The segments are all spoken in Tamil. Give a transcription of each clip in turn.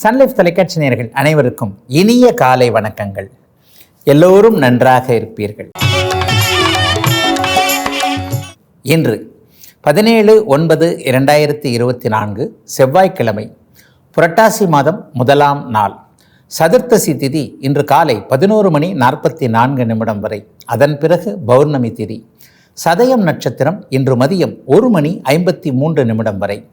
சன்லைஃப் தொலைக்காட்சி நேர்கள் அனைவருக்கும் இனிய காலை வணக்கங்கள். எல்லோரும் நன்றாக இருப்பீர்கள். இன்று பதினேழு ஒன்பது இரண்டாயிரத்தி இருபத்தி நான்கு செவ்வாய்க்கிழமை புரட்டாசி மாதம் முதலாம் நாள். சதுர்த்தசி திதி இன்று காலை பதினோரு மணி நாற்பத்தி நான்கு நிமிடம் வரை. அதன் பிறகு பௌர்ணமி திதி. சதயம் நட்சத்திரம் இன்று மதியம் ஒரு மணி ஐம்பத்தி மூன்று நிமிடம் வரை.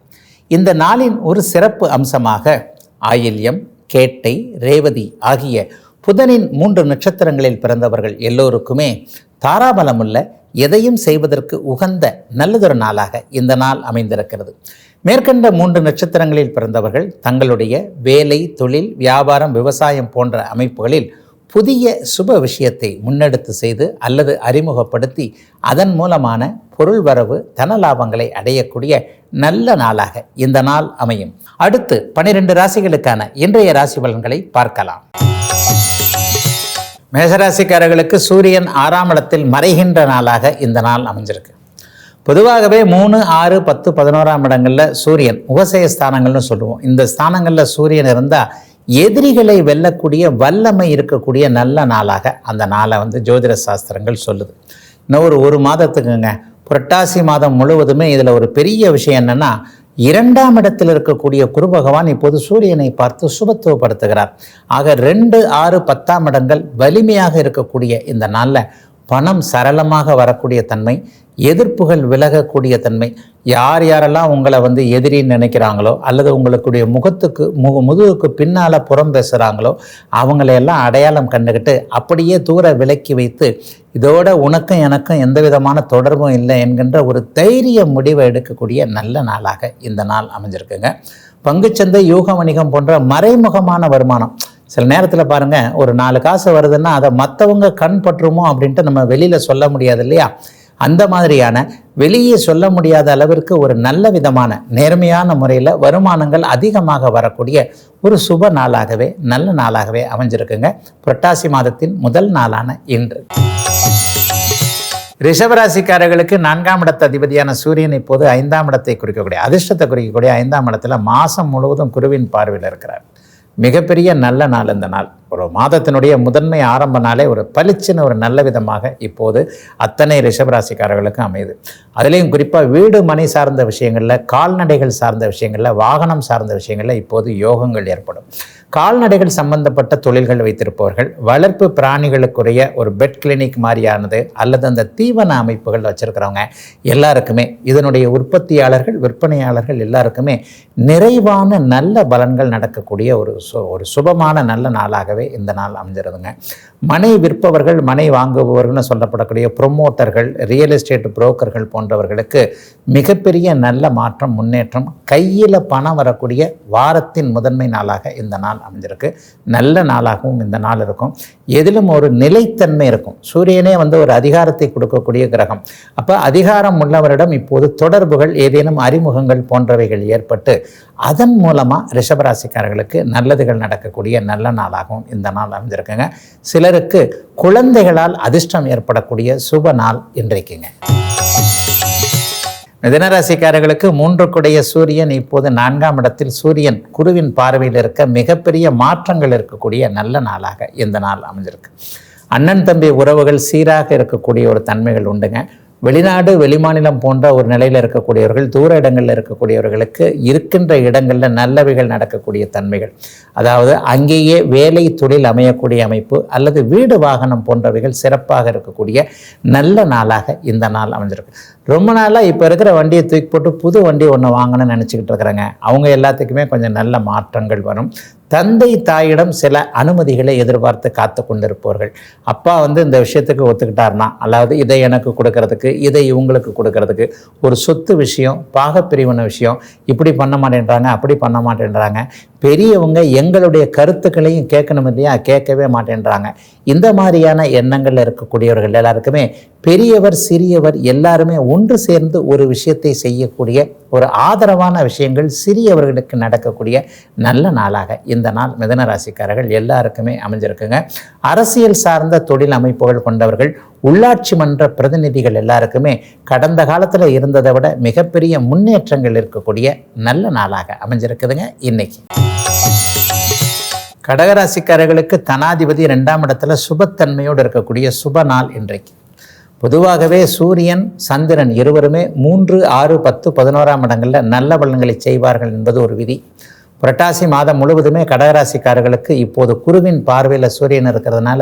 இந்த நாளின் ஒரு சிறப்பு அம்சமாக ஆயில்யம் கேட்டை ரேவதி ஆகிய புதனின் மூன்று நட்சத்திரங்களில் பிறந்தவர்கள் எல்லோருக்குமே தாராபலமுள்ள எதையும் செய்வதற்கு உகந்த நல்லதொரு நாளாக இந்த நாள் அமைந்திருக்கிறது. மேற்கண்ட மூன்று நட்சத்திரங்களில் பிறந்தவர்கள் தங்களுடைய வேலை தொழில் வியாபாரம் விவசாயம் போன்ற அமைப்புகளில் புதிய சுப விஷயத்தை முன்னெடுத்து செய்து அல்லது அறிமுகப்படுத்தி அதன் மூலமான பொருள் வரவு தன லாபங்களை அடையக்கூடிய நல்ல நாளாக இந்த நாள் அமையும். அடுத்து பனிரெண்டு ராசிகளுக்கான இன்றைய ராசி பலன்களை பார்க்கலாம். மேசராசிக்காரர்களுக்கு சூரியன் ஆறாம் இடத்தில் மறைகின்ற நாளாக இந்த நாள் அமைஞ்சிருக்கு. பொதுவாகவே மூணு ஆறு பத்து பதினோராம் இடங்களில் சூரியன் உபசய ஸ்தானங்கள்னு சொல்லுவோம். இந்த ஸ்தானங்களில் சூரியன் இருந்தால் எதிரிகளை வெல்லக்கூடிய வல்லமை இருக்கக்கூடிய நல்ல நாளாக அந்த நாளை வந்து ஜோதிட சாஸ்திரங்கள் சொல்லுது. இன்னும் ஒரு ஒரு மாதத்துக்குங்க. புரட்டாசி மாதம் முழுவதுமே இதில் ஒரு பெரிய விஷயம் என்னென்னா இரண்டாம் இடத்தில் இருக்கக்கூடிய குரு பகவான் இப்போது சூரியனை பார்த்து சுபத்துவப்படுத்துகிறார். ஆக ரெண்டு ஆறு பத்தாம் இடங்கள் வலிமையாக இருக்கக்கூடிய இந்த நாளில் பணம் சரளமாக வரக்கூடிய தன்மை எதிர்ப்புகள் விலகக்கூடிய தன்மை யார் யாரெல்லாம் உங்களை வந்து எதிரின்னு நினைக்கிறாங்களோ அல்லது உங்களுக்குடைய முகத்துக்கு முக முதுகுக்கு பின்னால் புறம் பேசுகிறாங்களோ அவங்களையெல்லாம் அடையாளம் கண்டுக்கிட்டு அப்படியே தூர விலக்கி வைத்து இதோட உனக்கும் எனக்கும் எந்த விதமான தொடர்பும் இல்லை என்கின்ற ஒரு தைரிய முடிவை எடுக்கக்கூடிய நல்ல நாளாக இந்த நாள் அமைஞ்சிருக்குங்க. பங்குச்சந்தை யூக வணிகம் போன்ற மறைமுகமான வருமானம் சில நேரத்தில் பாருங்கள் ஒரு நாலு காசு வருதுன்னா அதை மற்றவங்க கண் பற்றுமோ அப்படின்ட்டு நம்ம வெளியில் சொல்ல முடியாது இல்லையா? அந்த மாதிரியான வெளியே சொல்ல முடியாத அளவிற்கு ஒரு நல்ல விதமான நேர்மையான முறையில் வருமானங்கள் அதிகமாக வரக்கூடிய ஒரு சுப நாளாகவே நல்ல நாளாகவே அமைஞ்சிருக்குங்க. புரட்டாசி மாதத்தின் முதல் நாளான இன்று. ரிஷபராசிக்காரர்களுக்கு நான்காம் இடத்த அதிபதியான சூரியன் இப்போது ஐந்தாம் இடத்தை குறிக்கக்கூடிய அதிர்ஷ்டத்தை குறிக்கக்கூடிய ஐந்தாம் இடத்துல மாதம் முழுவதும் குருவின் பார்வையில் இருக்கிறார். மிகப்பெரிய நல்ல நாள் இந்த நாள். ஒரு மாதத்தினுடைய முதன்மை ஆரம்ப நாளே ஒரு பளிச்சுன்னு ஒரு நல்ல விதமாக இப்போது அத்தனை ரிஷபராசிக்காரர்களுக்கும் அமையுது. அதுலேயும் குறிப்பாக வீடு மனை சார்ந்த விஷயங்களில் கால்நடைகள் சார்ந்த விஷயங்களில் வாகனம் சார்ந்த விஷயங்களில் இப்போது யோகங்கள் ஏற்படும். கால்நடைகள் சம்பந்தப்பட்ட தொழில்கள் வைத்திருப்பவர்கள் வளர்ப்பு பிராணிகளுக்குரிய ஒரு பெட் கிளினிக் மாதிரியானது அல்லது அந்த தீவன அமைப்புகள் வச்சுருக்கிறவங்க எல்லாருக்குமே இதனுடைய உற்பத்தியாளர்கள் விற்பனையாளர்கள் எல்லாருக்குமே நிறைவான நல்ல பலன்கள் நடக்கக்கூடிய ஒரு சு ஒரு சுபமான நல்ல நாளாகவே இந்த நாள் அமைஞ்சிருதுங்க. மனை விற்பவர்கள் மனை வாங்குபவர்கள்னு சொல்லப்படக்கூடிய ப்ரொமோட்டர்கள் ரியல் எஸ்டேட் புரோக்கர்கள் போன்றவர்களுக்கு மிகப்பெரிய நல்ல மாற்றம் முன்னேற்றம் கையில் பணம் வரக்கூடிய வாரத்தின் முதன்மை நாளாக இந்த நாள் அமைஞ்சிருக்கு. நல்ல நாளாகவும் இந்த நாள் இருக்கும். எதிலும் ஒரு நிலைத்தன்மை இருக்கும். சூரியனே வந்து ஒரு அதிகாரத்தை கொடுக்கக்கூடிய கிரகம். அப்போ அதிகாரம் உள்ளவரிடம் இப்போது தொடர்புகள் ஏதேனும் அறிமுகங்கள் போன்றவைகள் ஏற்பட்டு அதன் மூலமாக ரிஷபராசிக்காரர்களுக்கு நல்லதுகள் நடக்கக்கூடிய நல்ல நாளாகவும் இந்த நாள் அமைஞ்சிருக்குங்க. சிலருக்கு குழந்தைகளால் அதிர்ஷ்டம் ஏற்படக்கூடிய சுப நாள் இன்றைக்குங்க. மிதனராசிக்காரர்களுக்கு மூன்று குடைய சூரியன் இப்போது நான்காம் இடத்தில் சூரியன் குருவின் பார்வையில் இருக்க மிகப்பெரிய மாற்றங்கள் இருக்கக்கூடிய நல்ல நாளாக இந்த நாள் அமைஞ்சிருக்கு. அண்ணன் தம்பி உறவுகள் சீராக இருக்கக்கூடிய ஒரு தன்மைகள் உண்டுங்க. வெளிநாடு வெளிமாநிலம் போன்ற ஒரு நிலையில் இருக்கக்கூடியவர்கள் தூர இடங்களில் இருக்கக்கூடியவர்களுக்கு இருக்கின்ற இடங்களில் நல்லவைகள் நடக்கக்கூடிய தன்மைகள். அதாவது அங்கேயே வேலை தொழில் அமையக்கூடிய அமைப்பு அல்லது வீடு வாகனம் போன்றவைகள் சிறப்பாக இருக்கக்கூடிய நல்ல நாளாக இந்த நாள் அமைஞ்சிருக்கு. ரொம்ப நாளாக இப்போ இருக்கிற வண்டியை தூக்கி போட்டு புது வண்டி ஒன்று வாங்கணும்னு நினச்சிக்கிட்டு இருக்கிறாங்க. அவங்க எல்லாத்துக்குமே கொஞ்சம் நல்ல மாற்றங்கள் வரும். தந்தை தாயிடம் சில அனுமதிகளை எதிர்பார்த்து காத்து கொண்டிருப்பவர்கள். அப்பா வந்து இந்த விஷயத்துக்கு ஒத்துக்கிட்டார்னா அதாவது இதை எனக்கு கொடுக்கறதுக்கு இதை இவங்களுக்கு கொடுக்கறதுக்கு ஒரு சொத்து விஷயம் பாகப்பிரிவின விஷயம் இப்படி பண்ண மாட்டேன்றாங்க அப்படி பண்ண மாட்டேன்றாங்க. பெரியவங்க எங்களுடைய கருத்துக்களையும் கேட்கணும் இல்லையா? கேட்கவே மாட்டேன்றாங்க. இந்த மாதிரியான எண்ணங்கள் இருக்கக்கூடியவர்கள் எல்லாருக்குமே பெரியவர் சிறியவர் எல்லாருமே ஒன்று சேர்ந்து ஒரு விஷயத்தை செய்யக்கூடிய ஒரு ஆதரவான விஷயங்கள் சிறியவர்களுக்கு நடக்கக்கூடிய நல்ல நாளாக இந்த நாள் மிதன ராசிக்காரர்கள் எல்லாருக்குமே அமைஞ்சிருக்குங்க. அரசியல் சார்ந்த தொழில் அமைப்புகள் கொண்டவர்கள் உள்ளாட்சி மன்ற பிரதிநிதிகள் எல்லாருக்குமே கடந்த காலத்தில் இருந்ததை விட மிகப்பெரிய முன்னேற்றங்கள் இருக்கக்கூடிய நல்ல நாளாக அமைஞ்சிருக்குதுங்க இன்னைக்கு. கடகராசிக்காரர்களுக்கு தனாதிபதி ரெண்டாம் இடத்துல சுபத்தன்மையோடு இருக்கக்கூடிய சுப நாள் இன்றைக்கு. பொதுவாகவே சூரியன் சந்திரன் இருவருமே மூன்று ஆறு பத்து பதினோராம் இடங்களில் நல்ல பலன்களை செய்வார்கள் என்பது ஒரு விதி. புரட்டாசி மாதம் முழுவதுமே கடகராசிக்காரர்களுக்கு இப்போது குருவின் பார்வையில் சூரியன் இருக்கிறதுனால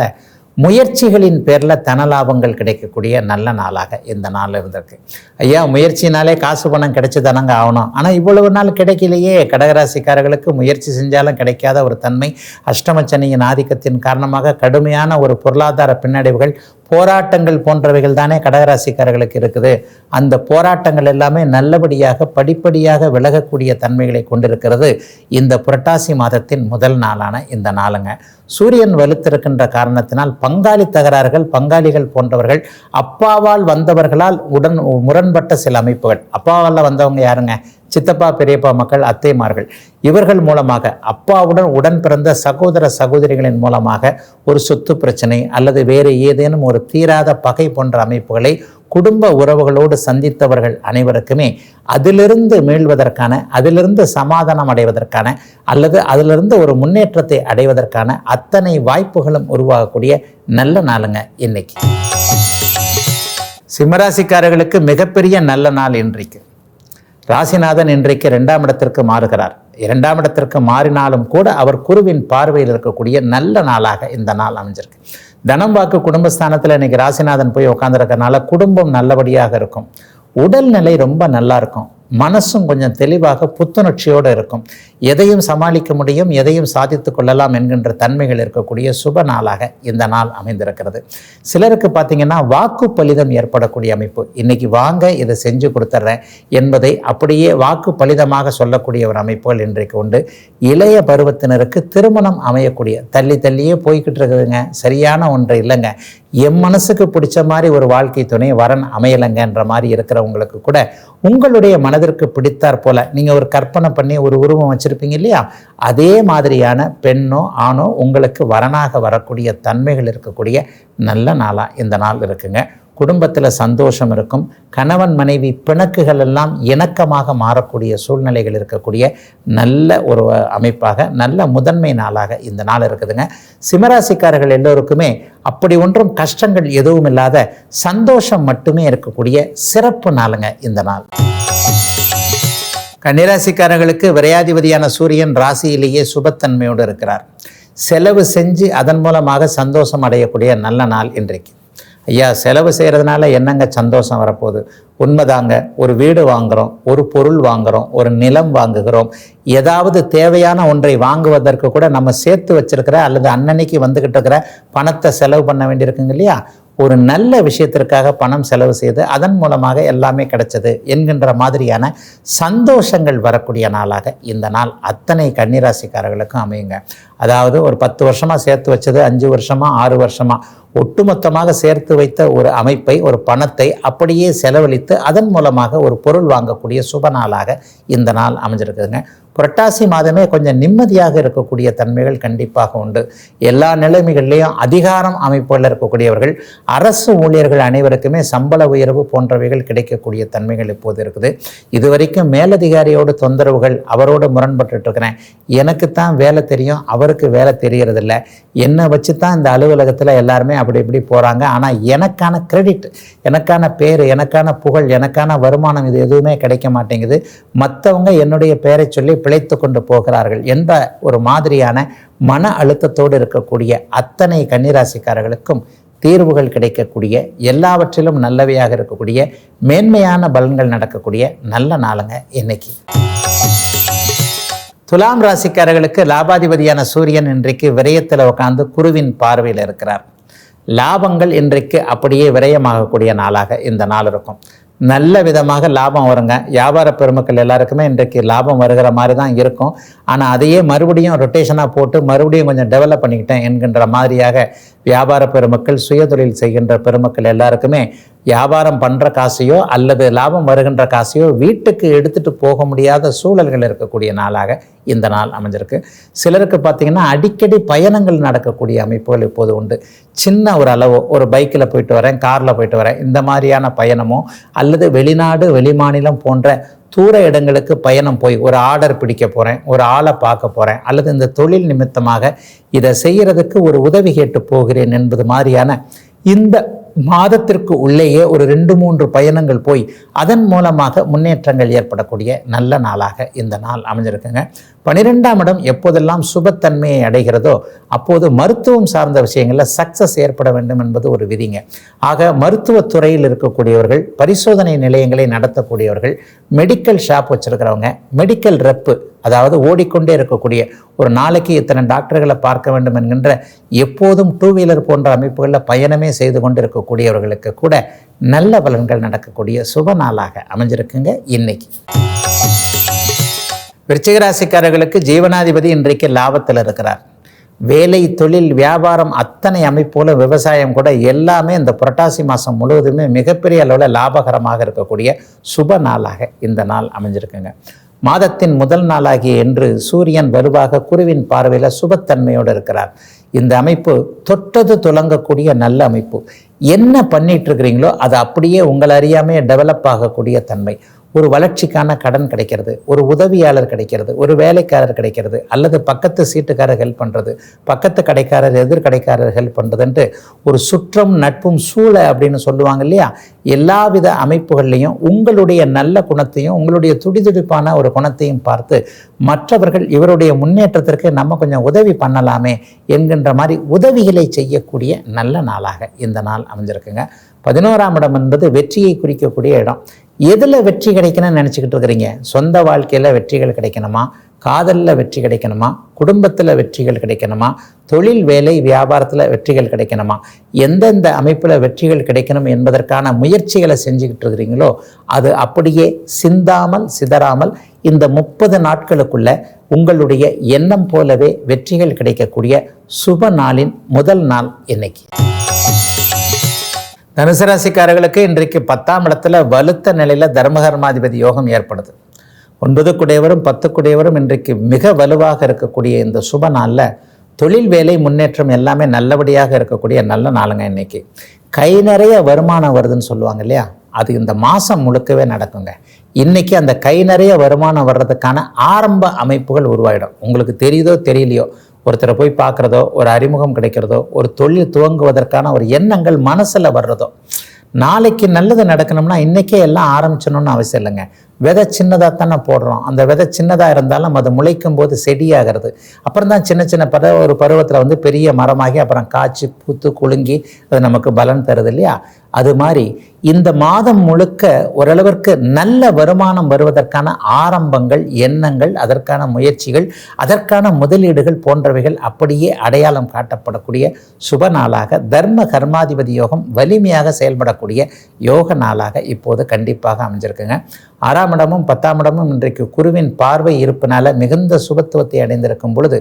முயற்சிகளின் பேரில் தனலாபங்கள் கிடைக்கக்கூடிய நல்ல நாளாக இந்த நாள் இருந்திருக்கு. ஐயா முயற்சினாலே காசு பணம் கிடைச்சி தானங்க ஆகணும். ஆனால் இவ்வளவு நாள் கிடைக்கலையே. கடகராசிக்காரர்களுக்கு முயற்சி செஞ்சாலும் கிடைக்காத ஒரு தன்மை அஷ்டமச்சனியின் ஆதிக்கத்தின் காரணமாக கடுமையான ஒரு பொருளாதார பின்னடைவுகள் போராட்டங்கள் போன்றவைகள் தானே கடகராசிக்காரர்களுக்கு இருக்குது. அந்த போராட்டங்கள் எல்லாமே நல்லபடியாக படிப்படியாக விலகக்கூடிய தன்மைகளை கொண்டிருக்கிறது இந்த புரட்டாசி மாதத்தின் முதல் நாளான இந்த நாளுங்க. சூரியன் வலுத்திருக்கின்ற காரணத்தினால் பங்காளி தகராறுகள் பங்காளிகள் போன்றவர்கள் அப்பாவால் வந்தவர்களால் உடன் முரண்பட்ட சில அமைப்புகள். அப்பாவால் வந்தவங்க யாருங்க? சித்தப்பா பெரியப்பா மக்கள் அத்தைமார்கள். இவர்கள் மூலமாக அப்பாவுடன் உடன் பிறந்த சகோதர சகோதரிகளின் மூலமாக ஒரு சொத்து பிரச்சனை அல்லது வேறு ஏதேனும் ஒரு தீராத பகை போன்ற அமைப்புகளை குடும்ப உறவுகளோடு சந்தித்தவர்கள் அனைவருக்குமே அதிலிருந்து மீள்வதற்கான அதிலிருந்து சமாதானம் அடைவதற்கான அல்லது அதிலிருந்து ஒரு முன்னேற்றத்தை அடைவதற்கான அத்தனை வாய்ப்புகளும் உருவாகக்கூடிய நல்ல நாளுங்க இன்னைக்கு. சிம்மராசிக்காரர்களுக்கு மிகப்பெரிய நல்ல நாள் இன்றைக்கு. ராசிநாதன் இன்றைக்கு இரண்டாம் இடத்திற்கு மாறுகிறார். இரண்டாம் இடத்திற்கு மாறினாலும் கூட அவர் குருவின் பார்வையில் இருக்கக்கூடிய நல்ல நாளாக இந்த நாள் அமைஞ்சிருக்கு. தனம் வாக்கு குடும்பஸ்தானத்தில் இன்னைக்கு ராசிநாதன் போய் உட்காந்துருக்கனால குடும்பம் நல்லபடியாக இருக்கும். உடல்நிலை ரொம்ப நல்லா இருக்கும். மனசும் கொஞ்சம் தெளிவாக புத்துணர்ச்சியோடு இருக்கும். எதையும் சமாளிக்க முடியும் எதையும் சாதித்து கொள்ளலாம் என்கின்ற தன்மைகள் இருக்கக்கூடிய சுப நாளாக இந்த நாள் அமைந்திருக்கிறது. சிலருக்கு பார்த்தீங்கன்னா வாக்கு பலிதம் ஏற்படக்கூடிய அமைப்பு. இன்னைக்கு வாங்க இதை செஞ்சு கொடுத்துட்றேன் என்பதை அப்படியே வாக்கு பலிதமாக சொல்லக்கூடிய ஒரு அமைப்புகள் இன்றைக்கு உண்டு. இளைய பருவத்தினருக்கு திருமணம் அமையக்கூடிய தள்ளி தள்ளியே போய்கிட்டு இருக்குதுங்க. சரியான ஒன்று இல்லைங்க. எம் மனசுக்கு பிடிச்ச மாதிரி ஒரு வாழ்க்கை துணை வரன் அமையலைங்கன்ற மாதிரி இருக்கிறவங்களுக்கு கூட உங்களுடைய மனதிற்கு பிடித்தாற் போல. நீங்கள் ஒரு கற்பனை பண்ணி ஒரு உருவம் வச்சுருப்பீங்க இல்லையா? அதே மாதிரியான பெண்ணோ ஆணோ உங்களுக்கு வரனாக வரக்கூடிய தன்மைகள் இருக்கக்கூடிய நல்ல நாளாக இந்த நாள் இருக்குங்க. குடும்பத்தில் சந்தோஷம் இருக்கும். கணவன் மனைவி பிணக்குகள் எல்லாம் இணக்கமாக மாறக்கூடிய சூழ்நிலைகள் இருக்கக்கூடிய நல்ல ஒரு அமைப்பாக நல்ல முதன்மை நாளாக இந்த நாள் இருக்குதுங்க. சிம்மராசிக்காரர்கள் எல்லோருக்குமே அப்படி ஒன்றும் கஷ்டங்கள் எதுவும் இல்லாத சந்தோஷம் மட்டுமே இருக்கக்கூடிய சிறப்பு நாளுங்க இந்த நாள். கன்னிராசிக்காரர்களுக்கு விரையாதிபதியான சூரியன் ராசியிலேயே சுபத்தன்மையோடு இருக்கிறார். செலவு செஞ்சு அதன் மூலமாக சந்தோஷம் அடையக்கூடிய நல்ல நாள் இன்றைக்கு. ஐயா செலவு செய்கிறதுனால என்னங்க சந்தோஷம் வரப்போகுது? உண்மைதாங்க ஒரு வீடு வாங்குகிறோம் ஒரு பொருள் வாங்குகிறோம் ஒரு நிலம் வாங்குகிறோம். ஏதாவது தேவையான ஒன்றை வாங்குவதற்கு கூட நம்ம சேர்த்து வச்சிருக்கிற அல்லது அன்னன்னைக்கு வந்துக்கிட்டு இருக்கிற பணத்தை செலவு பண்ண வேண்டியிருக்குங்க இல்லையா? ஒரு நல்ல விஷயத்திற்காக பணம் செலவு செய்து அதன் மூலமாக எல்லாமே கிடைச்சது என்கின்ற மாதிரியான சந்தோஷங்கள் வரக்கூடிய நாளாக இந்த நாள் அத்தனை கன்னிராசிக்காரர்களுக்கும் அமையுங்க. அதாவது ஒரு பத்து வருஷமாக சேர்த்து வச்சது அஞ்சு வருஷமாக ஆறு வருஷமாக ஒட்டுமொத்தமாக சேர்த்து வைத்த ஒரு அமைப்பை ஒரு பணத்தை அப்படியே செலவழித்து அதன் மூலமாக ஒரு பொருள் வாங்கக்கூடிய சுப நாளாக இந்த நாள் அமைஞ்சிருக்குதுங்க. புரட்டாசி மாதமே கொஞ்சம் நிம்மதியாக இருக்கக்கூடிய தன்மைகள் கண்டிப்பாக உண்டு. எல்லா நிலைமைகள்லேயும் அதிகாரம் அமைப்புகளில் இருக்கக்கூடியவர்கள் அரசு ஊழியர்கள் அனைவருக்குமே சம்பள உயர்வு போன்றவைகள் கிடைக்கக்கூடிய தன்மைகள் இப்போது இருக்குது. இதுவரைக்கும் மேலதிகாரியோட தொந்தரவுகள் அவரோடு முரண்பட்டு இருக்கிறேன். எனக்கு தான் வேலை தெரியும் அவருக்கு வேலை தெரியறதில்ல. என்னை வச்சு தான் இந்த அலுவலகத்தில் எல்லாருமே அப்படி இப்படி போகிறாங்க ஆனால் எனக்கான கிரெடிட் எனக்கான பேர் எனக்கான புகழ் எனக்கான வருமானம் இது எதுவுமே கிடைக்க மாட்டேங்குது. மற்றவங்க என்னுடைய பெயரை சொல்லி பிழைத்து கொண்டு போகிறார்கள் என்ற ஒரு மாதிரியான மன அழுத்தத்தோடு இருக்கக்கூடிய அத்தனை கன்னிராசிக்காரர்களுக்கும் தீர்வுகள் கிடைக்கக்கூடிய எல்லாவற்றிலும் நல்லவையாக இருக்கக்கூடிய மேன்மையான பலன்கள் நடக்கக்கூடிய நல்ல நாளுங்க இன்னைக்கு. துலாம் ராசிக்காரர்களுக்கு லாபாதிபதியான சூரியன் இன்றைக்கு விரயத்தில் உட்காந்து குருவின் பார்வையில் இருக்கிறார். லாபங்கள் இன்றைக்கு அப்படியே விரயமாகக்கூடிய நாளாக இந்த நாள் இருக்கும். நல்ல விதமாக லாபம் வருங்க. வியாபார பெருமக்கள் எல்லாருக்குமே இன்றைக்கு லாபம் வருகிற மாதிரி தான் இருக்கும். ஆனால் அதையே மறுபடியும் ரொட்டேஷனாக போட்டு மறுபடியும் கொஞ்சம் டெவலப் பண்ணிக்கிட்டேன் என்கின்ற மாதிரியாக வியாபார பெருமக்கள் சுயதொழில் செய்கின்ற பெருமக்கள் எல்லாருக்குமே வியாபாரம் பண்ணுற காசையோ அல்லது லாபம் வருகின்ற காசையோ வீட்டுக்கு எடுத்துகிட்டு போக முடியாத சூழல்கள் இருக்கக்கூடிய நாளாக இந்த நாள் அமைஞ்சிருக்கு. சிலருக்கு பார்த்திங்கன்னா அடிக்கடி பயணங்கள் நடக்கக்கூடிய அமைப்புகள் இப்போது உண்டு. சின்ன ஒரு அளவு ஒரு பைக்கில் போயிட்டு வரேன் காரில் போயிட்டு வரேன் இந்த மாதிரியான பயணமோ அல்லது வெளிநாடு வெளிமாநிலம் போன்ற தூர இடங்களுக்கு பயணம் போய் ஒரு ஆர்டர் பிடிக்க போகிறேன் ஒரு ஆளை பார்க்க போகிறேன் அல்லது இந்த தொழில் நிமித்தமாக இதை செய்கிறதுக்கு ஒரு உதவி கேட்டு போகிறேன் என்பது மாதிரியான இந்த மாதத்திற்கு உள்ளேயே ஒரு ரெண்டு மூன்று பயணங்கள் போய் அதன் மூலமாக முன்னேற்றங்கள் ஏற்படக்கூடிய நல்ல நாளாக இந்த நாள் அமைஞ்சிருக்குங்க. பனிரெண்டாம் இடம் எப்போதெல்லாம் சுபத்தன்மையை அடைகிறதோ அப்போது மருத்துவம் சார்ந்த விஷயங்களில் சக்சஸ் ஏற்பட வேண்டும் என்பது ஒரு விதிங்க. ஆக மருத்துவத்துறையில் இருக்கக்கூடியவர்கள் பரிசோதனை நிலையங்களை நடத்தக்கூடியவர்கள் மெடிக்கல் ஷாப் வச்சுருக்கிறவங்க மெடிக்கல் ரெப்பு அதாவது ஓடிக்கொண்டே இருக்கக்கூடிய ஒரு நாளைக்கு இத்தனை டாக்டர்களை பார்க்க வேண்டும் என்கின்ற எப்போதும் டூ வீலர் போன்ற அமைப்புகளில் பயணமே செய்து கொண்டு இருக்கக்கூடியவர்களுக்கு கூட நல்ல பலன்கள் நடக்கக்கூடிய சுப நாளாக அமைஞ்சிருக்குங்க இன்னைக்கு. விருச்சிகராசிக்காரர்களுக்கு ஜீவனாதிபதி இன்றைக்கு லாபத்தில் இருக்கிறார். வேலை தொழில் வியாபாரம் அத்தனை அமைப்போல விவசாயம் கூட எல்லாமே இந்த புரட்டாசி மாதம் முழுவதுமே மிகப்பெரிய அளவில் லாபகரமாக இருக்கக்கூடிய சுப நாளாக இந்த நாள் அமைஞ்சிருக்குங்க. மாதத்தின் முதல் நாளாகிய என்று சூரியன் வலுவாக குருவின் பார்வையில் சுபத்தன்மையோடு இருக்கிறார். இந்த அமைப்பு தொட்டது துலங்கக்கூடிய நல்ல அமைப்பு. என்ன பண்ணிட்டு இருக்கிறீங்களோ அது அப்படியே உங்களை அறியாமையே டெவலப் ஆகக்கூடிய தன்மை. ஒரு வளர்ச்சிக்கான கடன் கிடைக்கிறது ஒரு உதவியாளர் கிடைக்கிறது ஒரு வேலைக்காரர் கிடைக்கிறது அல்லது பக்கத்து சீட்டுக்காரர் ஹெல்ப் பண்ணுறது பக்கத்து கடைக்காரர் எதிர் கடைக்காரர் ஹெல்ப் பண்ணுறதுன்ட்டு ஒரு சுற்றம் நட்பும் சூழ அப்படின்னு சொல்லுவாங்க இல்லையா? எல்லாவித அமைப்புகள்லையும் உங்களுடைய நல்ல குணத்தையும் உங்களுடைய துடிதுடிப்பான ஒரு குணத்தையும் பார்த்து மற்றவர்கள் இவருடைய முன்னேற்றத்திற்கு நம்ம கொஞ்சம் உதவி பண்ணலாமே என்கின்ற மாதிரி உதவிகளை செய்யக்கூடிய நல்ல நாளாக இந்த நாள் அமைஞ்சிருக்குங்க. பதினோராம் இடம் என்பது வெற்றியை குறிக்கக்கூடிய இடம். எதில் வெற்றி கிடைக்கணும்னு நினச்சிக்கிட்டு இருக்கிறீங்க? சொந்த வாழ்க்கையில் வெற்றிகள் கிடைக்கணுமா? காதலில் வெற்றி கிடைக்கணுமா? குடும்பத்தில் வெற்றிகள் கிடைக்கணுமா? தொழில் வேலை வியாபாரத்தில் வெற்றிகள் கிடைக்கணுமா? எந்தெந்த அமைப்பில் வெற்றிகள் கிடைக்கணும் என்பதற்கான முயற்சிகளை செஞ்சுக்கிட்டு இருக்கிறீங்களோ அது அப்படியே சிந்தாமல் சிதறாமல் இந்த முப்பது நாட்களுக்குள்ள உங்களுடைய எண்ணம் போலவே வெற்றிகள் கிடைக்கக்கூடிய சுப நாளின் முதல் நாள் இன்னைக்கு. தனுசு ராசிக்காரர்களுக்கு இன்றைக்கு பத்தாம் இடத்துல வலுத்த நிலையில் தர்மகர்மாதிபதி யோகம் ஏற்படுது. ஒன்பது குடையவரும் பத்து குடையவரும் இன்றைக்கு மிக வலுவாக இருக்கக்கூடிய இந்த சுப நாளில் தொழில் வேலை முன்னேற்றம் எல்லாமே நல்லபடியாக இருக்கக்கூடிய நல்ல நாளுங்க இன்னைக்கு. கை நிறைய வருமானம் வருதுன்னு சொல்லுவாங்க இல்லையா? அது இந்த மாதம் முழுக்கவே நடக்குங்க. இன்றைக்கி அந்த கை நிறைய வருமானம் வர்றதுக்கான ஆரம்ப அமைப்புகள் உருவாயிடும். உங்களுக்கு தெரியுதோ தெரியலையோ ஒருத்தரை போய் பார்க்குறதோ ஒரு அறிமுகம் கிடைக்கிறதோ ஒரு தொழில் துவங்குவதற்கான ஒரு எண்ணங்கள் மனசில் வர்றதோ நாளைக்கு நல்லது நடக்கணும்னா இன்றைக்கே எல்லாம் ஆரம்பிச்சணும்னு அவசியம் இல்லைங்க. விதை சின்னதாக தானே போடுறோம். அந்த விதை சின்னதாக இருந்தாலும் அது முளைக்கும் போது செடியாகிறது. அப்புறம் தான் சின்ன சின்ன பத ஒரு பருவத்தில் வந்து பெரிய மரமாகி அப்புறம் காய்ச்சி பூத்து குலுங்கி அது நமக்கு பலன் தருது இல்லையா அது மாதிரி இந்த மாதம் முழுக்க ஓரளவிற்கு நல்ல வருமானம் வருவதற்கான ஆரம்பங்கள் எண்ணங்கள் அதற்கான முயற்சிகள் அதற்கான முதலீடுகள் போன்றவைகள் அப்படியே அடையாளம் காட்டப்படக்கூடிய சுப நாளாக தர்ம கர்மாதிபதி யோகம் வலிமையாக செயல்படக்கூடிய யோக நாளாக இப்போது கண்டிப்பாக அமைஞ்சிருக்குங்க. ஆறாம் இடமும் பத்தாம் இடமும் இன்றைக்கு குருவின் பார்வை இருப்பினால மிகுந்த சுபத்துவத்தை அடைந்திருக்கும் பொழுது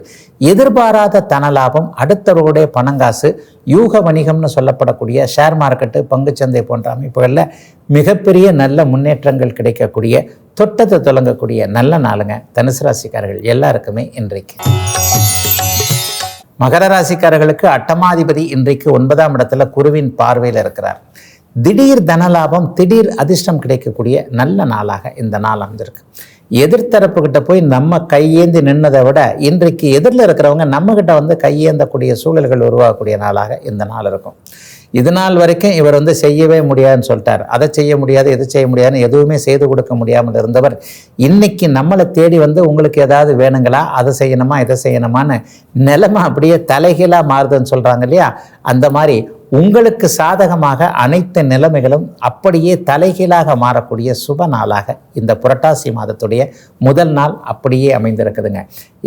எதிர்பாராத தனலாபம் அடுத்தவர்களுடைய பணங்காசு யூக வணிகம்னு சொல்லப்படக்கூடிய ஷேர் மார்க்கெட்டு பங்குச்சந்தை போன்ற அமைப்புகளில் மிகப்பெரிய நல்ல முன்னேற்றங்கள் கிடைக்கக்கூடிய தொட்டத்தை தொடங்கக்கூடிய நல்ல நாளுங்க தனுசு ராசிக்காரர்கள் எல்லாருக்குமே இன்றைக்கு. மகர ராசிக்காரர்களுக்கு அட்டமாதிபதி இன்றைக்கு ஒன்பதாம் இடத்துல குருவின் பார்வையில் இருக்கிறார். திடீர் தனலாபம் திடீர் அதிர்ஷ்டம் கிடைக்கக்கூடிய நல்ல நாளாக இந்த நாள் அமைஞ்சிருக்கு எதிர்த்தரப்புக்கிட்ட போய் நம்ம கையேந்தி நின்னதை விட இன்றைக்கு எதிரில் இருக்கிறவங்க நம்மக்கிட்ட வந்து கையேந்தக்கூடிய சூழல்கள் உருவாகக்கூடிய நாளாக இந்த நாள் இருக்கும். இது நாள் வரைக்கும் இவர் வந்து செய்யவே முடியாதுன்னு சொல்லிட்டார். அதை செய்ய முடியாது எது செய்ய முடியாதுன்னு எதுவுமே செய்து கொடுக்க முடியாமல் இருந்தவர். இன்னைக்கு நம்மளை தேடி வந்து உங்களுக்கு ஏதாவது வேணுங்களா? அதை செய்யணுமா இதை செய்யணுமான்னு நிலைமை அப்படியே தலைகீழாக மாறுதுன்னு சொல்கிறாங்க இல்லையா? அந்த மாதிரி உங்களுக்கு சாதகமாக அனைத்து நிலைமைகளும் அப்படியே தலைகீழாக மாறக்கூடிய சுப நாளாக இந்த புரட்டாசி மாதத்துடைய முதல் நாள் அப்படியே அமைந்திருக்குதுங்க.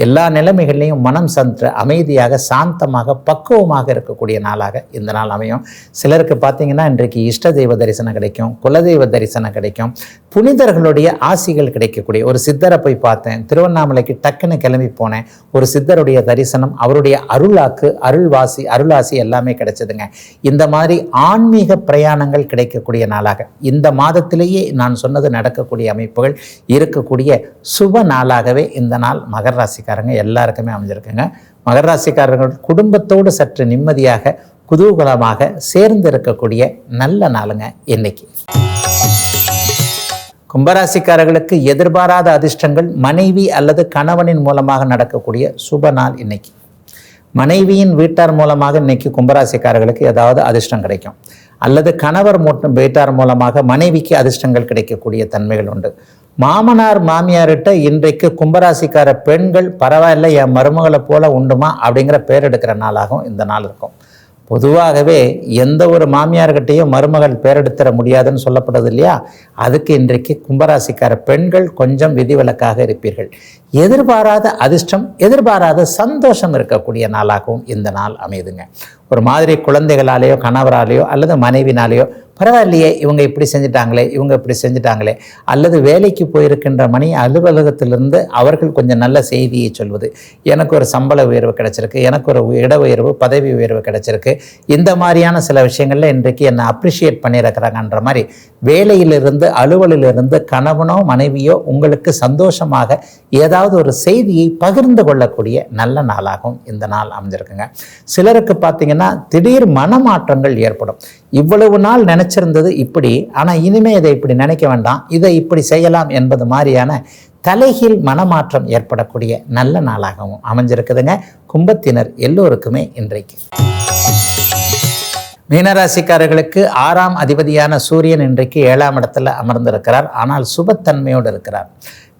எல்லா நிலைமைகள்லையும் மனம் சந்திர அமைதியாக சாந்தமாக பக்குவமாக இருக்கக்கூடிய நாளாக இந்த நாள் அமையும். சிலருக்கு பார்த்தீங்கன்னா இன்றைக்கு இஷ்ட தெய்வ தரிசனம் கிடைக்கும் குலதெய்வ தரிசனம் கிடைக்கும். புனிதர்களுடைய ஆசிகள் கிடைக்கக்கூடிய ஒரு சித்தரை போய் பார்த்தேன். திருவண்ணாமலைக்கு டக்குன்னு கிளம்பி போனேன். ஒரு சித்தருடைய தரிசனம் அவருடைய அருளாக்கு அருள்வாசி அருளாசி எல்லாமே கிடைச்சதுங்க. இந்த மாதிரி ஆன்மீக பிரயாணங்கள் கிடைக்கக்கூடிய நாளாக. இந்த மாதத்திலேயே நான் சொன்னது நடக்கக்கூடிய அமைப்புகள் இருக்கக்கூடிய சுப நாளாகவே இந்த நாள் மகர ராசிக்காரங்க எல்லாருக்குமே அமைஞ்சிருக்குங்க. மகர ராசிக்காரர்கள் குடும்பத்தோடு சற்று நிம்மதியாக குதூகலமாக சேர்ந்து இருக்கக்கூடிய நல்ல நாளுங்க இன்னைக்கு. கும்பராசிக்காரர்களுக்கு எதிர்பாராத அதிர்ஷ்டங்கள் மனைவி அல்லது கணவனின் மூலமாக நடக்கக்கூடிய சுப நாள் இன்னைக்கு. மனைவியின் வீட்டார் மூலமாக இன்னைக்கு கும்பராசிக்காரர்களுக்கு ஏதாவது அதிர்ஷ்டம் கிடைக்கும். அல்லது கணவர் மூட்டும் வீட்டார் மூலமாக மனைவிக்கு அதிர்ஷ்டங்கள் கிடைக்கக்கூடிய தன்மைகள் உண்டு. மாமனார் மாமியார்கிட்ட இன்றைக்கு கும்பராசிக்கார பெண்கள் பரவாயில்ல என் மருமகளை போல உண்டுமா அப்படிங்கிற பேர் எடுக்கிற நாளாகவும் இந்த நாள் இருக்கும். பொதுவாகவே எந்த ஒரு மாமியார்கிட்டையும் மருமகள் பேரெடுத்துற முடியாதுன்னு சொல்லப்படுது இல்லையா? அதுக்கு இன்றைக்கு கும்பராசிக்கார பெண்கள் கொஞ்சம் விதிவிலக்காக இருப்பீர்கள். எதிர்பாராத அதிர்ஷ்டம் எதிர்பாராத சந்தோஷம் இருக்கக்கூடிய நாளாகவும் இந்த நாள் அமையுதுங்க. ஒரு மாதிரி குழந்தைகளாலேயோ கணவராலேயோ அல்லது மனைவினாலேயோ பரவாயில்லையே இவங்க இப்படி செஞ்சிட்டாங்களே இவங்க இப்படி செஞ்சிட்டாங்களே அல்லது வேலைக்கு போயிருக்கின்ற மணி அலுவலகத்திலிருந்து அவர்கள் கொஞ்சம் நல்ல செய்தியை சொல்வது. எனக்கு ஒரு சம்பள உயர்வு கிடைச்சிருக்கு எனக்கு ஒரு இட உயர்வு பதவி உயர்வு கிடைச்சிருக்கு. இந்த மாதிரியான சில விஷயங்களில் இன்றைக்கு என்னை அப்ரிஷியேட் பண்ணியிருக்கிறாங்கன்ற மாதிரி வேலையிலிருந்து அலுவலிலிருந்து கணவனோ மனைவியோ உங்களுக்கு சந்தோஷமாக ஏதாவது ஒரு செய்தியை பகிர்ந்து கொள்ளக்கூடிய நல்ல நாளாகவும் இந்த நாள் அமைஞ்சிருக்குங்க. சிலருக்கு பார்த்தீங்கன்னா திடீர் மனமாற்றங்கள் ஏற்படும். இவ்வளவு நாள் நினச்சிருந்தது இப்படி ஆனால் இனிமே இதை இப்படி நினைக்க வேண்டாம் இதை இப்படி செய்யலாம் என்பது மாதிரியான தலைகீழ் மனமாற்றம் ஏற்படக்கூடிய நல்ல நாளாகவும் அமைஞ்சிருக்குதுங்க. கும்பத்தினர் எல்லோருக்குமே இன்றைக்கு. மீனராசிக்காரர்களுக்கு ஆறாம் அதிபதியான சூரியன் இன்றைக்கு ஏழாம் இடத்துல அமர்ந்திருக்கிறார். ஆனால் சுபத்தன்மையோடு இருக்கிறார்.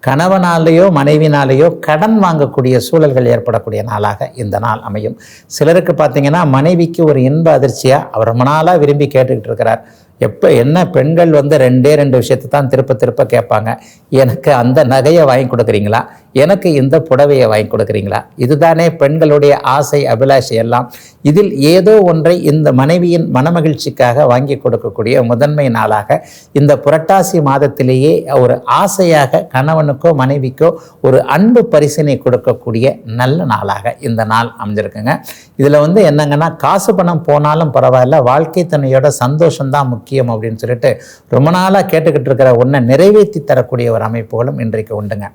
கணவனாலேயோ மனைவினாலேயோ கடன் வாங்கக்கூடிய சூழல்கள் ஏற்படக்கூடிய நாளாக இந்த நாள் அமையும். சிலருக்கு பார்த்தீங்கன்னா மனைவிக்கு ஒரு இன்ப அதிர்ச்சியாக அவர் ரொம்ப நாளாக விரும்பி கேட்டுக்கிட்டு இருக்கிறார். எப்போ என்ன பெண்கள் வந்து ரெண்டே ரெண்டு விஷயத்தை தான் திருப்ப திருப்ப கேட்பாங்க? எனக்கு அந்த நகையை வாங்கி கொடுக்குறீங்களா? எனக்கு இந்த புடவையை வாங்கி கொடுக்குறீங்களா? இதுதானே பெண்களுடைய ஆசை அபிலாஷை எல்லாம். இதில் ஏதோ ஒன்றை இந்த மனைவியின் மனமகிழ்ச்சிக்காக வாங்கி கொடுக்கக்கூடிய முதன்மை நாளாக இந்த புரட்டாசி மாதத்திலேயே ஒரு ஆசையாக கணவனுக்கோ மனைவிக்கோ ஒரு அன்பு பரிசினை கொடுக்கக்கூடிய நல்ல நாளாக இந்த நாள் அமைஞ்சிருக்குங்க. இதில் வந்து என்னங்கன்னா காசு பணம் போனாலும் பரவாயில்ல வாழ்க்கை துணையோட சந்தோஷம்தான் முக்கியம் அப்படின்னு சொல்லிட்டு ரொம்ப நாளாக கேட்டுக்கிட்டு இருக்கிற ஒன்றை நிறைவேற்றி தரக்கூடிய ஒரு அமைப்புகளும் இன்றைக்கு உண்டுங்க.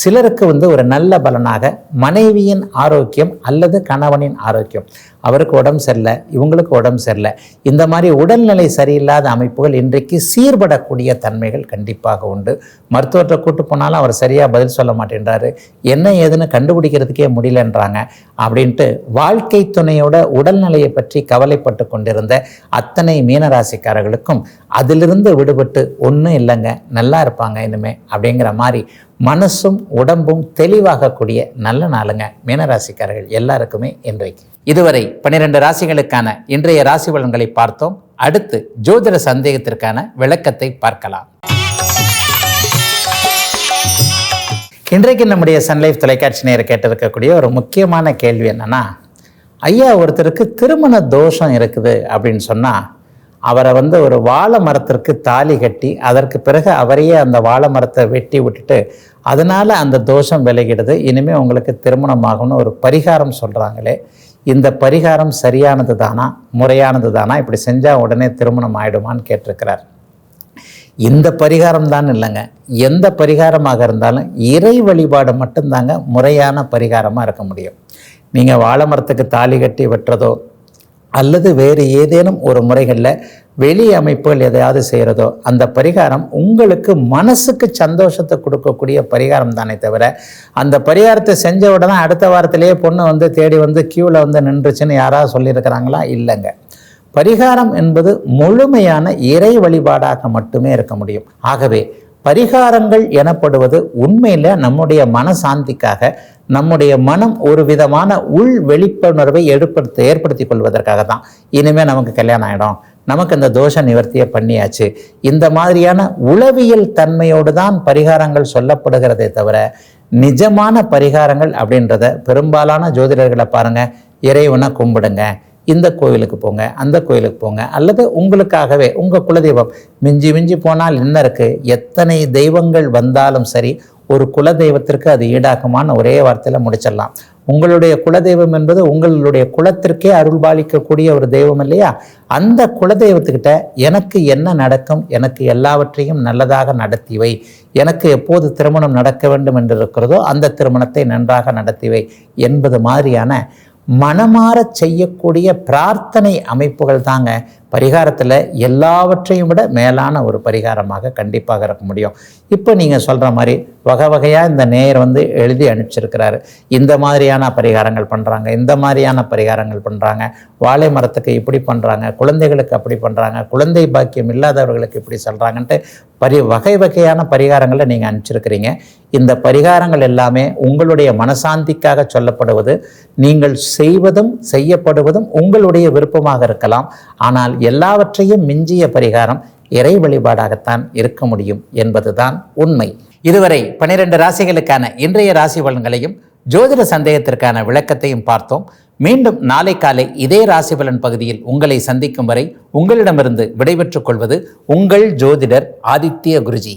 சிலருக்கு வந்து ஒரு நல்ல பலனாக மனைவியின் ஆரோக்கியம் அல்லது கணவனின் ஆரோக்கியம். அவருக்கு உடம்பு சரியில்லை இவங்களுக்கு உடம்பு சரியில்லை. இந்த மாதிரி உடல்நிலை சரியில்லாத அமைப்புகள் இன்றைக்கு சீர்படக்கூடிய தன்மைகள் கண்டிப்பாக உண்டு. மருத்துவர்கிட்ட கூட்டு போனாலும் அவர் சரியாக பதில் சொல்ல மாட்டேன்றாரு. என்ன ஏதுன்னு கண்டுபிடிக்கிறதுக்கே முடியலன்றாங்க. அப்படின்ட்டு வாழ்க்கை துணையோட உடல்நிலையை பற்றி கவலைப்பட்டு கொண்டிருந்த அத்தனை மீனராசிக்காரர்களுக்கும் அதிலிருந்து விடுபட்டு ஒன்றும் இல்லைங்க நல்லா இருப்பாங்க இனிமே அப்படிங்கிற மாதிரி மனசும் உடம்பும் தெளிவாகக்கூடிய நல்ல நாளுங்க. மீனராசிக்காரர்கள் எல்லாருக்குமே இன்றைக்கு. இதுவரை பன்னிரெண்டு ராசிகளுக்கான இன்றைய ராசி பலன்களை பார்த்தோம். அடுத்து ஜோதிட சந்தேகத்திற்கான விளக்கத்தை பார்க்கலாம். இன்றைக்கு நம்முடைய சன்லைஃப் தொலைக்காட்சி நேர கேட்டிருக்கக்கூடிய ஒரு முக்கியமான கேள்வி என்னன்னா ஐயா ஒருத்தருக்கு திருமண தோஷம் இருக்குது அப்படின்னு சொன்னால் அவரை வந்து ஒரு வாழை மரத்திற்கு தாலி கட்டி அதற்கு பிறகு அவரையே அந்த வாழை மரத்தை வெட்டி விட்டுட்டு அதனால் அந்த தோஷம் விலகிடுது. இனிமேல் உங்களுக்கு திருமணமாகணும்னு ஒரு பரிகாரம் சொல்கிறாங்களே இந்த பரிகாரம் சரியானது தானா? முறையானது தானா? இப்படி செஞ்சால் உடனே திருமணம் ஆகிடுமான்னு கேட்டிருக்கிறார். இந்த பரிகாரம் தான் இல்லைங்க. எந்த பரிகாரமாக இருந்தாலும் இறை வழிபாடு மட்டும்தாங்க முறையான பரிகாரமாக இருக்க முடியும். நீங்கள் வாழை மரத்துக்கு தாலி கட்டி வெட்டுறதோ அல்லது வேறு ஏதேனும் ஒரு முறைகளில் வெளி அமைப்புகள் எதையாவது செய்கிறதோ அந்த பரிகாரம் உங்களுக்கு மனசுக்கு சந்தோஷத்தை கொடுக்கக்கூடிய பரிகாரம் தானே தவிர அந்த பரிகாரத்தை செஞ்ச உடனே அடுத்த வாரத்திலேயே பொண்ணு வந்து தேடி வந்து க்யூவில் வந்து நின்றுச்சுன்னு யாராவது சொல்லியிருக்கிறாங்களா? இல்லைங்க. பரிகாரம் என்பது முழுமையான இறை வழிபாடாக மட்டுமே இருக்க முடியும். ஆகவே பரிகாரங்கள் எனப்படுவது உண்மையில் நம்முடைய மனசாந்திக்காக நம்முடைய மனம் ஒரு விதமான உள் வெளிப்புணர்வை ஏற்படுத்த ஏற்படுத்தி கொள்வதற்காக தான் இனிமேல் நமக்கு கல்யாணம் ஆகிடும் நமக்கு இந்த தோஷ நிவர்த்தியை பண்ணியாச்சு. இந்த மாதிரியான உளவியல் தன்மையோடு தான் பரிகாரங்கள் சொல்லப்படுகிறதே தவிர நிஜமான பரிகாரங்கள் அப்படின்றத பெரும்பாலான ஜோதிடர்களை பாருங்கள் இறைவனை கும்பிடுங்க. இந்த கோயிலுக்கு போங்க அந்த கோயிலுக்கு போங்க. அல்லது உங்களுக்காகவே உங்கள் குலதெய்வம் மிஞ்சி மிஞ்சி போனால் என்ன இருக்குது எத்தனை தெய்வங்கள் வந்தாலும் சரி ஒரு குலதெய்வத்திற்கு அது ஈடாகுமான்னு ஒரே வார்த்தையில் முடிச்சிடலாம். உங்களுடைய குலதெய்வம் என்பது உங்களுடைய குலத்திற்கே அருள்பாலிக்கக்கூடிய ஒரு தெய்வம் இல்லையா? அந்த குலதெய்வத்துக்கிட்ட எனக்கு என்ன நடக்கும்? எனக்கு எல்லாவற்றையும் நல்லதாக நடத்திவை. எனக்கு எப்போது திருமணம் நடக்க வேண்டும் என்று இருக்கிறதோ அந்த திருமணத்தை நன்றாக நடத்திவை என்பது மாதிரியான மனமாறச் செய்யக்கூடிய பிரார்த்தனை அமைப்புகள் தாங்க பரிகாரத்தில் எல்லாவற்றையும் விட மேலான ஒரு பரிகாரமாக கண்டிப்பாக இருக்க முடியும். இப்போ நீங்கள் சொல்கிற மாதிரி வகை வகையாக இந்த நேயர் வந்து எழுதி அனுப்பிச்சிருக்கிறாரு. இந்த மாதிரியான பரிகாரங்கள் பண்ணுறாங்க இந்த மாதிரியான பரிகாரங்கள் பண்ணுறாங்க வாழை மரத்துக்கு இப்படி பண்ணுறாங்க குழந்தைகளுக்கு அப்படி பண்ணுறாங்க குழந்தை பாக்கியம் இல்லாதவர்களுக்கு இப்படி சொல்கிறாங்கன்ட்டு பரி வகை வகையான பரிகாரங்களை நீங்கள் அனுப்பிச்சிருக்கிறீங்க. இந்த பரிகாரங்கள் எல்லாமே உங்களுடைய மனசாந்திக்காக சொல்லப்படுவது நீங்கள் செய்வதும் செய்யப்படுவதும் உங்களுடைய விருப்பமாக இருக்கலாம். ஆனால் எல்லாவற்றையும் மிஞ்சிய பரிகாரம் இறை வழிபாடாகத்தான் இருக்க முடியும் என்பதுதான் உண்மை. இதுவரை பனிரெண்டு ராசிகளுக்கான இன்றைய ராசி பலன்களையும் ஜோதிட சந்தேகத்திற்கான விளக்கத்தையும் பார்த்தோம். மீண்டும் நாளை காலை இதே ராசி பலன் பகுதியில் உங்களை சந்திக்கும் வரை உங்களிடமிருந்து விடைபெற்றுக் கொள்வது உங்கள் ஜோதிடர் ஆதித்ய குருஜி.